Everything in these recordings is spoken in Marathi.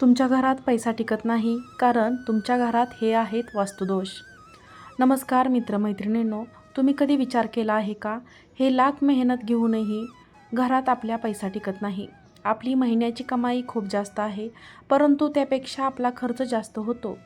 तुमच्या घरात पैसा टिकत नाही कारण तुमच्या घरात हे आहेत वास्तुदोष. नमस्कार मित्रमैत्रिणींनो तुम्ही कधी विचार केला आहे का? हे लाख मेहनत घेऊनही घरात आपल्या पैसा टिकत नाही. आपली महिन्याची कमाई खूप जास्त आहे परंतु त्यापेक्षा आपला खर्च जास्त होतो.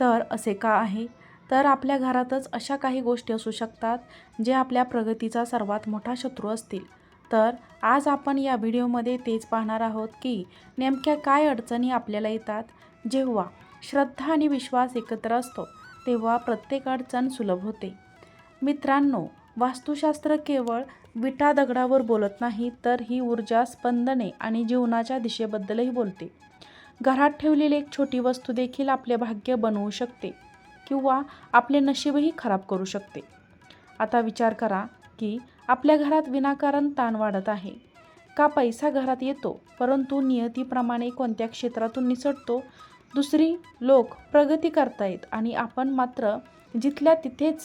तर असे का आहे? तर आपल्या घरातच अशा काही गोष्टी असू शकतात जे आपल्या प्रगतीचा सर्वात मोठा शत्रू असतील. तर आज आपण या व्हिडिओमध्ये तेच पाहणार आहोत की नेमक्या काय अडचणी आपल्याला येतात. जेव्हा श्रद्धा आणि विश्वास एकत्र असतो तेव्हा प्रत्येक अडचण सुलभ होते. मित्रांनो वास्तुशास्त्र केवळ विटा दगडावर बोलत नाही तर ही ऊर्जा स्पंदने आणि जीवनाच्या दिशेबद्दलही बोलते. घरात ठेवलेली एक छोटी वस्तू देखील आपले भाग्य बनवू शकते किंवा आपले नशीबही खराब करू शकते. आता विचार करा की आपल्या घरात विनाकारण ताण वाढत आहे. का पैसा घरात येतो परंतु नियतीप्रमाणे कोणत्या क्षेत्रातून निसटतो? दुसरी लोक प्रगती करतायत आणि आपण मात्र जिथल्या तिथेच.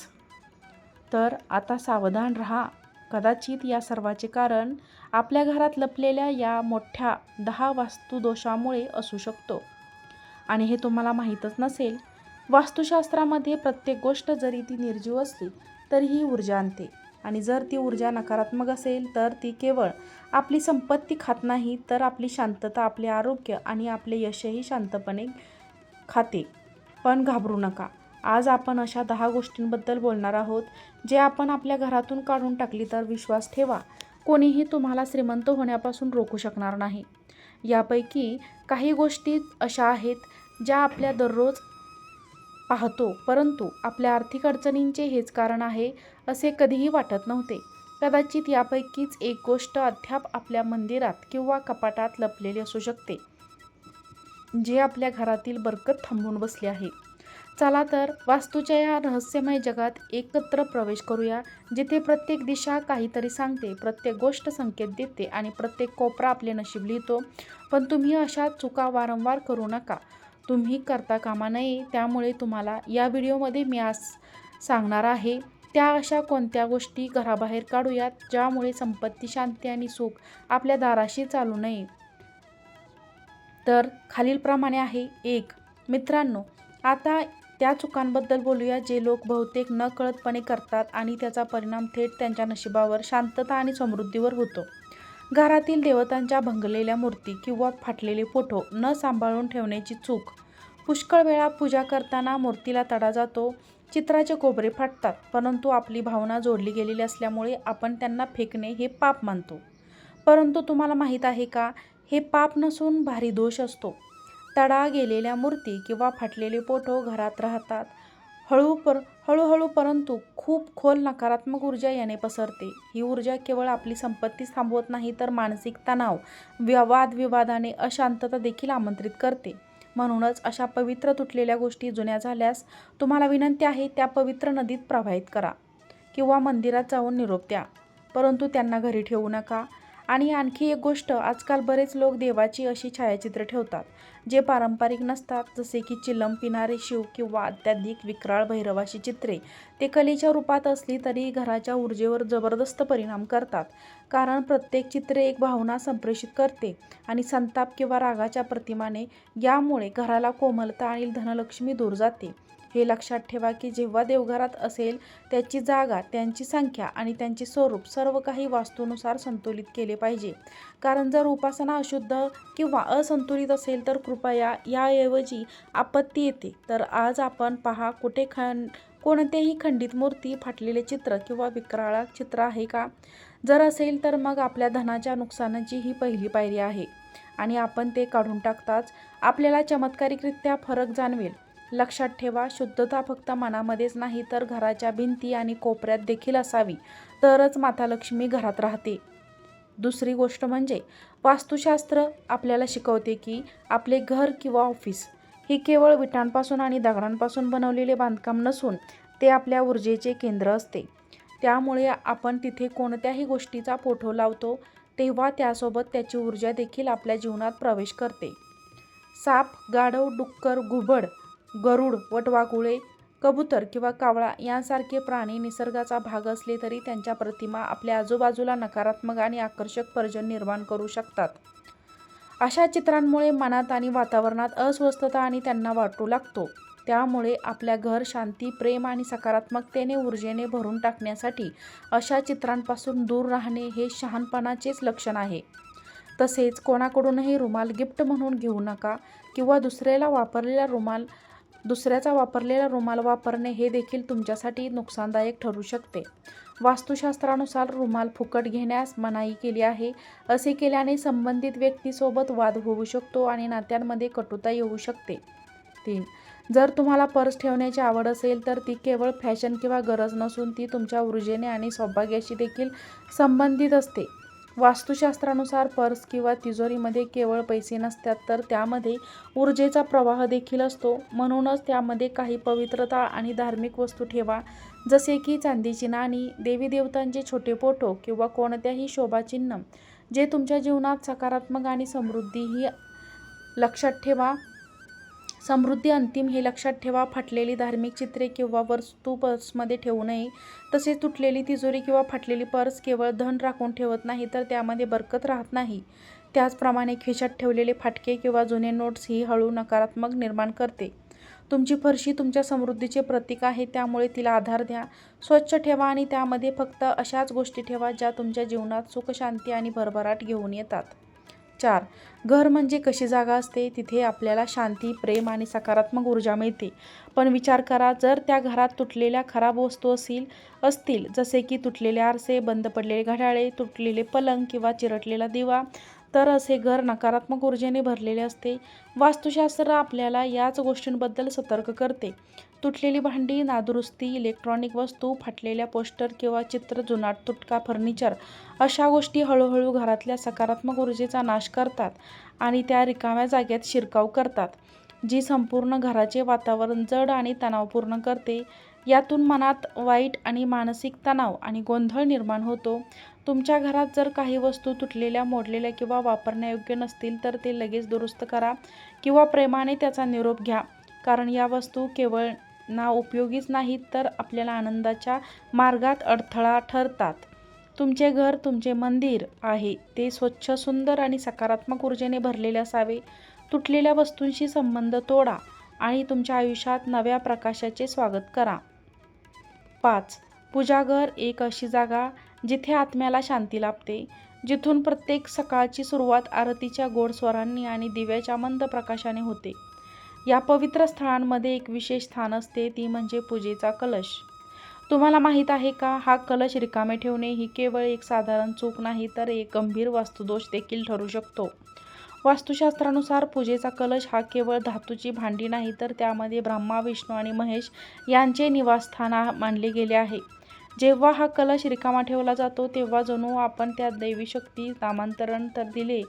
तर आता सावधान राहा. कदाचित या सर्वाचे कारण आपल्या घरात लपलेल्या या मोठ्या दहा वास्तुदोषामुळे असू शकतो. आणि हे तुम्हाला माहीतच नसेल वास्तुशास्त्रामध्ये प्रत्येक गोष्ट जरी ती निर्जीव असली तरीही ऊर्जा आणते. आणि जर ती ऊर्जा नकारात्मक असेल तर ती केवळ आपली संपत्ती खात नाही तर आपली शांतता आपले आरोग्य आणि आपले यशही शांतपणे खाते. पण घाबरू नका. आज आपण अशा दहा गोष्टींबद्दल बोलणार आहोत जे आपण आपल्या घरातून काढून टाकली तर विश्वास ठेवा. कोणीही तुम्हाला श्रीमंत होण्यापासून रोखू शकणार नाही. यापैकी काही गोष्टी अशा आहेत ज्या आपल्या दररोज पाहतो परंतु आपल्या आर्थिक अडचणींचे हेच कारण आहे असे कधीही वाटत नव्हते. कदाचित यापैकीच एक गोष्ट अद्याप आपल्या मंदिरात किंवा कपाटात लपलेली असू शकते जे आपल्या घरातील बरकत थांबून बसले आहे. चला तर वास्तूच्या या रहस्यमय जगात एकत्र प्रवेश करूया जिथे प्रत्येक दिशा काहीतरी सांगते प्रत्येक गोष्ट संकेत देते आणि प्रत्येक कोपरा आपले नशीब लिहितो. पण तुम्ही अशा चुका वारंवार करू नका. तुम्ही करता कामा नये त्यामुळे तुम्हाला या व्हिडिओमध्ये मी आज सांगणार आहे. त्या अशा कोणत्या गोष्टी घराबाहेर काढूयात ज्यामुळे संपत्ती शांती आणि सुख आपल्या दाराशी चालू नये? तर खालीलप्रमाणे आहे. एक मित्रांनो आता त्या चुकांबद्दल बोलूया जे लोक बहुतेक नकळतपणे करतात आणि त्याचा परिणाम थेट त्यांच्या नशिबावर शांतता आणि समृद्धीवर होतो. घरातील देवतांच्या भंगलेल्या मूर्ती किंवा फाटलेले फोटो न सांभाळून ठेवण्याची चूक. पुष्कळ वेळा पूजा करताना मूर्तीला तडा जातो चित्राचे कोबरे फाटतात परंतु आपली भावना जोडली गेलेली असल्यामुळे आपण त्यांना फेकणे हे पाप मानतो. परंतु तुम्हाला माहीत आहे का? हे पाप नसून भारी दोष असतो. तडा गेलेल्या मूर्ती किंवा फाटलेले फोटो घरात राहतात. हळू पर हळूहळू परंतु खूप खोल नकारात्मक ऊर्जा याने पसरते. ही ऊर्जा केवळ आपली संपत्तीच थांबवत नाही तर मानसिक तणाव व्य वादविवादाने अशांतता देखील आमंत्रित करते. म्हणूनच अशा पवित्र तुटलेल्या गोष्टी जुन्या झाल्यास तुम्हाला विनंती आहे त्या पवित्र नदीत प्रवाहित करा किंवा मंदिरात जाऊन निरोप द्या. परंतु त्यांना घरी ठेवू नका. आणि आणखी एक गोष्ट आजकाल बरेच लोक देवाची अशी छायाचित्रे ठेवतात जे पारंपरिक नसतात जसे की चिलम पिणारे शिव किंवा अत्याधिक विक्राळ भैरवाशी चित्रे. ते कलेच्या रूपात असली तरी घराच्या ऊर्जेवर जबरदस्त परिणाम करतात कारण प्रत्येक चित्रे एक भावना संप्रेषित करते आणि संताप किंवा रागाच्या प्रतिमाने यामुळे घराला कोमलता आणि धनलक्ष्मी दूर जाते. हे लक्षात ठेवा की जेव्हा देवघरात असेल त्याची जागा त्यांची संख्या आणि त्यांचे स्वरूप सर्व काही वास्तूनुसार संतुलित केले पाहिजे. कारण जर उपासना अशुद्ध किंवा असंतुलित असेल तर कृपया याऐवजी आपत्ती येते. तर आज आपण पहा कुठे खंड कोणतेही खंडित मूर्ती फाटलेले चित्र किंवा विक्राळ चित्र आहे का? जर असेल तर मग आपल्या धनाच्या नुकसानाची ही पहिली पायरी आहे. आणि आपण ते काढून टाकताच आपल्याला चमत्कारिकरित्या फरक जाणवेल. लक्षात ठेवा शुद्धता फक्त मनामध्येच नाही तर घराच्या भिंती आणि कोपऱ्यात देखील असावी. तरच माता लक्ष्मी घरात राहते. दुसरी गोष्ट म्हणजे वास्तुशास्त्र आपल्याला शिकवते की आपले घर किंवा ऑफिस हे केवळ विटांपासून आणि दगडांपासून बनवलेले बांधकाम नसून ते आपल्या ऊर्जेचे केंद्र असते. त्यामुळे आपण तिथे कोणत्याही गोष्टीचा पोठो लावतो तेव्हा त्यासोबत त्याची ऊर्जा देखील आपल्या जीवनात प्रवेश करते. साप गाढव डुक्कर घुबड गरुड वटवाघुळे कबूतर किंवा कावळा यांसारखे प्राणी निसर्गाचा भाग असले तरी त्यांच्या प्रतिमा आपल्या आजूबाजूला नकारात्मक आणि आकर्षक पर्जन निर्माण करू शकतात. अशा चित्रांमुळे मनात आणि वातावरणात अस्वस्थता आणि त्यांना वाटू लागतो. त्यामुळे आपल्या घर शांती प्रेम आणि सकारात्मकतेने ऊर्जेने भरून टाकण्यासाठी अशा चित्रांपासून दूर राहणे हे शहाणपणाचेच लक्षण आहे. तसेच कोणाकडूनही रुमाल गिफ्ट म्हणून घेऊ नका किंवा दुसऱ्याला वापरलेला रुमाल दुसऱ्याचा वापरलेला रुमाल वापरणे हे देखील तुमच्यासाठी नुकसानदायक ठरू शकते. वास्तुशास्त्रानुसार रुमाल फुकट घेण्यास मनाई केली आहे असे केल्याने संबंधित व्यक्तीसोबत वाद होऊ शकतो आणि नात्यांमध्ये कटुता येऊ शकते. तीन जर तुम्हाला पर्स ठेवण्याची आवड असेल तर ती केवळ फॅशन किंवा गरज नसून ती तुमच्या ऊर्जेने आणि सौभाग्याशी देखील संबंधित असते. वास्तुशास्त्रानुसार पर्स किंवा तिजोरीमध्ये केवळ पैसे नसतात तर त्यामध्ये ऊर्जेचा प्रवाह देखील असतो. म्हणूनच त्यामध्ये काही पवित्रता आणि धार्मिक वस्तू ठेवा. जसे की चांदीची नाणी देवी देवतांचे छोटे फोटो किंवा कोणत्याही शोभाचिन्ह जे तुमच्या जीवनात सकारात्मक आणि समृद्धी ही लक्षात ठेवा. समृद्धी अंतिम हे लक्षात ठेवा. फाटलेली धार्मिक चित्रे किंवा वस्तू पर्समध्ये ठेवू नये. तसेच तुटलेली तिजोरी किंवा फाटलेली पर्स केवळ धन राखून ठेवत नाही तर त्यामध्ये बरकत राहत नाही. त्याचप्रमाणे खिशात ठेवलेले फाटके किंवा जुने नोट्स ही हळू नकारात्मक निर्माण करते. तुमची फरशी तुमच्या समृद्धीचे प्रतीक आहे त्यामुळे तिला आधार द्या. स्वच्छ ठेवा आणि त्यामध्ये फक्त अशाच गोष्टी ठेवा ज्या तुमच्या जीवनात सुख शांती आणि भरभराट घेऊन येतात. चार घर म्हणजे कशी जागा असते? तिथे आपल्याला शांती प्रेम आणि सकारात्मक ऊर्जा मिळते. पण विचार करा जर त्या घरात तुटलेल्या खराब वस्तू असतील असतील जसे की तुटलेले आरसे बंद पडलेले घड्याळे तुटलेले पलंग किंवा चिरटलेला दिवा तर असे घर नकारात्मक ऊर्जेने भरलेले असते. वास्तुशास्त्र आपल्याला याच गोष्टींबद्दल सतर्क करते. तुटलेली भांडी नादुरुस्ती इलेक्ट्रॉनिक वस्तू फाटलेल्या पोस्टर किंवा चित्र जुनाट तुटका फर्निचर अशा गोष्टी हळूहळू घरातल्या सकारात्मक ऊर्जेचा नाश करतात आणि त्या रिकाम्या जागेत शिरकाव करतात. जी संपूर्ण घराचे वातावरण जड आणि तणावपूर्ण करते यातून मनात वाईट आणि मानसिक तणाव आणि गोंधळ निर्माण होतो. तुमच्या घरात जर काही वस्तू तुटलेल्या मोडलेल्या किंवा वापरण्यायोग्य नसतील तर ते लगेच दुरुस्त करा किंवा प्रेमाने त्याचा निरोप घ्या. कारण या वस्तू केवळ ना उपयोगीच नाहीत तर आपल्याला आनंदाच्या मार्गात अडथळा ठरतात. तुमचे घर तुमचे मंदिर आहे ते स्वच्छ सुंदर आणि सकारात्मक ऊर्जेने भरलेले असावे. तुटलेल्या वस्तूंशी संबंध तोडा आणि तुमच्या आयुष्यात नव्या प्रकाशाचे स्वागत करा. पाच. पूजाघर एक अशी जागा जिथे आत्म्याला शांती लाभते जिथून प्रत्येक सकाळची सुरुवात आरतीच्या गोड स्वरांनी आणि दिव्याच्या मंद प्रकाशाने होते. या पवित्र स्थळांमध्ये एक विशेष स्थान असते ती म्हणजे पूजेचा कलश. तुम्हाला माहीत आहे का हा कलश रिकामे ठेवणे ही केवळ एक साधारण चूक नाही तर एक गंभीर वास्तुदोष देखील ठरू शकतो. वास्तुशास्त्रानुसार पूजेचा कलश हा केवळ धातूची भांडी नाही तर त्यामध्ये ब्रह्मा विष्णू आणि महेश यांचे निवासस्थान मानले गेले आहे. जेव्हा हा कलश रिकामा ठेवला जातो तेव्हा जणू आपण त्या दैवी शक्ती नामांतरण तर दिले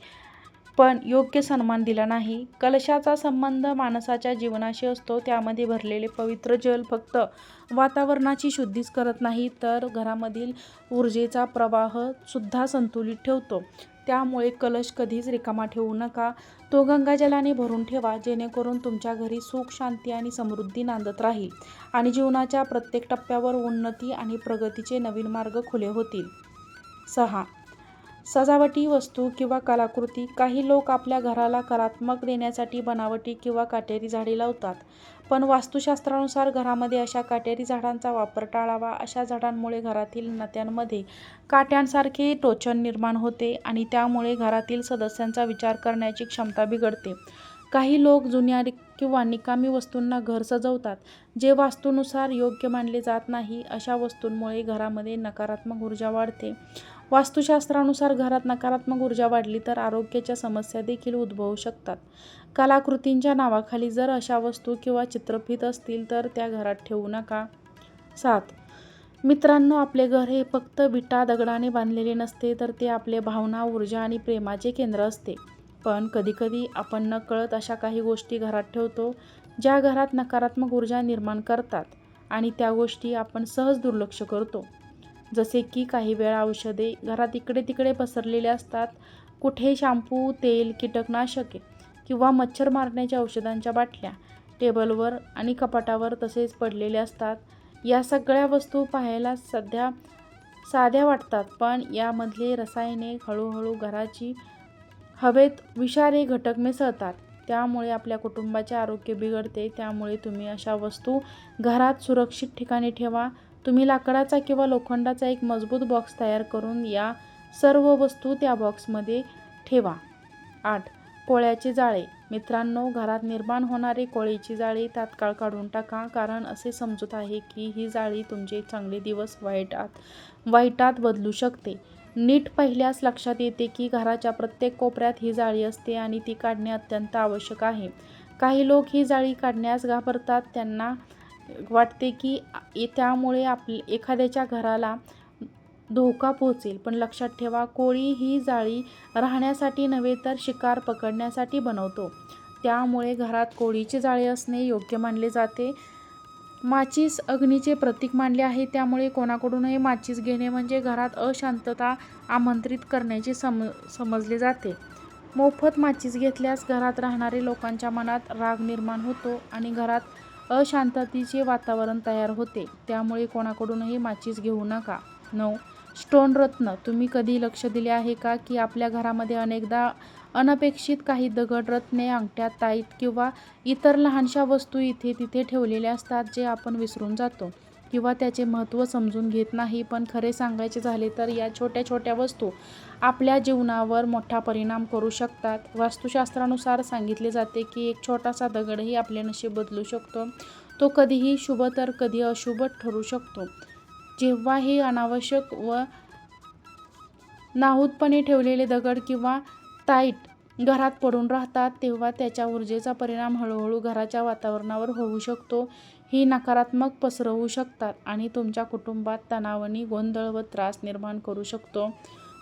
पण योग्य सन्मान दिला नाही. कलशाचा संबंध माणसाच्या जीवनाशी असतो त्यामध्ये भरलेले पवित्र जल फक्त वातावरणाची शुद्धीच करत नाही तर घरामधील ऊर्जेचा प्रवाह सुद्धा संतुलित ठेवतो. त्यामुळे कलश कधीच रिकामा ठेवू नका. तो गंगाजलाने भरून ठेवा जेणेकरून तुमच्या घरी सुख शांती आणि समृद्धी नांदत राहील आणि जीवनाच्या प्रत्येक टप्प्यावर उन्नती आणि प्रगतीचे नवीन मार्ग खुले होतील. सहा सजावटी वस्तू किंवा कलाकृती काही लोक आपल्या घराला कलात्मक देण्यासाठी बनावटी किंवा काटेरी झाडे लावतात. पण वास्तुशास्त्रानुसार घरामध्ये अशा काटेरी झाडांचा वापर टाळावा अशा झाडांमुळे घरातील नात्यांमध्ये काट्यांसारखे टोचन निर्माण होते आणि त्यामुळे घरातील सदस्यांचा विचार करण्याची क्षमता बिघडते. काही लोक जुन्या किंवा निकामी वस्तूंना घर सजवतात जे वास्तूनुसार योग्य मानले जात नाही अशा वस्तूंमुळे घरामध्ये नकारात्मक ऊर्जा वाढते. वास्तुशास्त्रानुसार घरात नकारात्मक ऊर्जा वाढली तर आरोग्याच्या समस्या देखील उद्भवू शकतात. कलाकृतींच्या नावाखाली जर अशा वस्तू किंवा चित्रफित असतील तर त्या घरात ठेवू नका. सात. मित्रांनो आपले घर हे फक्त विटा दगडाने बांधलेले नसते तर ते आपले भावना ऊर्जा आणि प्रेमाचे केंद्र असते. पण कधीकधी आपण नकळत अशा काही गोष्टी घरात ठेवतो ज्या घरात नकारात्मक ऊर्जा निर्माण करतात आणि त्या गोष्टी आपण सहज दुर्लक्ष करतो. जसे की काही वेळा औषधे घरात इकडे तिकडे पसरलेले असतात. कुठे शॅम्पू तेल कीटकनाशके किंवा मच्छर मारण्याच्या औषधांच्या बाटल्या टेबलवर आणि कपाटावर तसेच पडलेले असतात. या सगळ्या वस्तू पाहायला सध्या साध्या वाटतात पण यामधले रसायने हळूहळू घराची हवेत विषारी घटक मिसळतात त्यामुळे आपल्या कुटुंबाचे आरोग्य बिघडते. त्यामुळे तुम्ही अशा वस्तू घरात सुरक्षित ठिकाणी ठेवा. तुम्ही लाकडाचा किंवा लोखंडाचा एक मजबूत बॉक्स तयार करून या सर्व वस्तू त्या बॉक्समध्ये ठेवा. आठ. कोळ्याचे जाळे. मित्रांनो घरात निर्माण होणारे कोळीची जाळी तात्काळ काढून टाका कारण असे समजत आहे की ही जाळी तुमचे चांगले दिवस वाईटात वाईटात बदलू शकते. नीट पाहिल्यास लक्षात येते की घराच्या प्रत्येक कोपऱ्यात ही जाळी असते आणि ती काढणे अत्यंत आवश्यक आहे. काही लोक ही जाळी काढण्यास घाबरतात त्यांना वाटते की त्यामुळे आप एखाद्याच्या घराला धोका पोहोचेल. पण लक्षात ठेवा कोळी ही जाळी राहण्यासाठी नव्हे तर शिकार पकडण्यासाठी बनवतो. त्यामुळे घरात कोळीची जाळी असणे योग्य मानले जाते. माचीस अग्नीचे प्रतीक मानले आहे. त्यामुळे कोणाकडूनही माचीस घेणे म्हणजे घरात अशांतता आमंत्रित करण्याचे सम समजले जाते. मोफत माचीस घेतल्यास घरात राहणारे लोकांच्या मनात राग निर्माण होतो आणि घरात अशांततेचे वातावरण तयार होते. त्यामुळे कोणाकडूनही माचीस घेऊ नका. नऊ. स्टोन रत्न तुम्ही कधी लक्ष दिले आहे का की आपल्या घरामध्ये अनेकदा अनपेक्षित काही दगड रत्ने अंगठ्या ताईत किंवा इतर लहानशा वस्तू इथे तिथे ठेवलेल्या असतात जे आपण विसरून जातो? किंवा त्याचे महत्त्व समजून घेत नाही. पण खरे सांगायचे झाले तर या छोट्या छोट्या वस्तू आपल्या जीवनावर मोठा परिणाम करू शकतात. वास्तुशास्त्रानुसार सांगितले जाते की एक छोटासा दगडही आपले नशीब बदलू शकतो. तो कधीही शुभ तर कधी अशुभ ठरू शकतो. जेव्हा हे अनावश्यक व नाहूतपणे ठेवलेले दगड किंवा ताईट घरात पडून राहतात तेव्हा त्याच्या ऊर्जेचा परिणाम हळूहळू घराच्या वातावरणावर होऊ शकतो. ही नकारात्मक पसरवू शकतात आणि तुमच्या कुटुंबात तणावनी गोंधळ व त्रास निर्माण करू शकतो.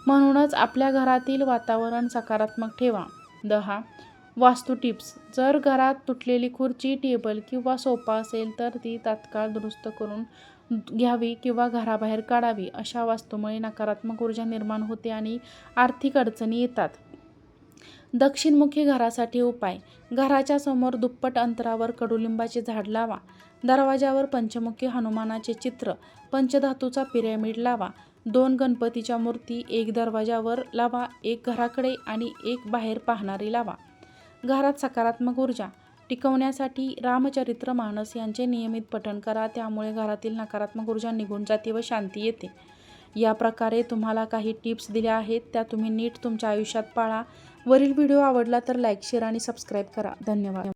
म्हणूनच आपल्या घरातील वातावरण सकारात्मक ठेवा. दहा वास्तू टिप्स. जर घरात तुटलेली खुर्ची टेबल किंवा सोफा असेल तर ती तात्काळ दुरुस्त करून घ्यावी किंवा घराबाहेर काढावी. अशा वास्तूमुळे नकारात्मक ऊर्जा निर्माण होते आणि आर्थिक अडचणी येतात. दक्षिणमुखी घरासाठी उपाय. घराच्या समोर दुप्पट अंतरावर कडुलिंबाचे झाड लावा. दरवाजावर पंचमुखी हनुमानाचे चित्र पंचधातूचा पिरॅमिड लावा दोन गणपतीच्या मूर्ती एक दरवाजावर लावा एक घराकडे आणि एक बाहेर पाहणारी लावा. घरात सकारात्मक ऊर्जा टिकवण्यासाठी रामचरित्र मानस यांचे नियमित पठण करा त्यामुळे घरातील नकारात्मक ऊर्जा निघून जाते व शांती येते. या प्रकारे तुम्हाला काही टिप्स दिल्या आहेत त्या तुम्ही नीट तुमच्या आयुष्यात पाळा. वरील व्हिडिओ आवडला तर लाईक शेअर आणि सबस्क्राईब करा. धन्यवाद.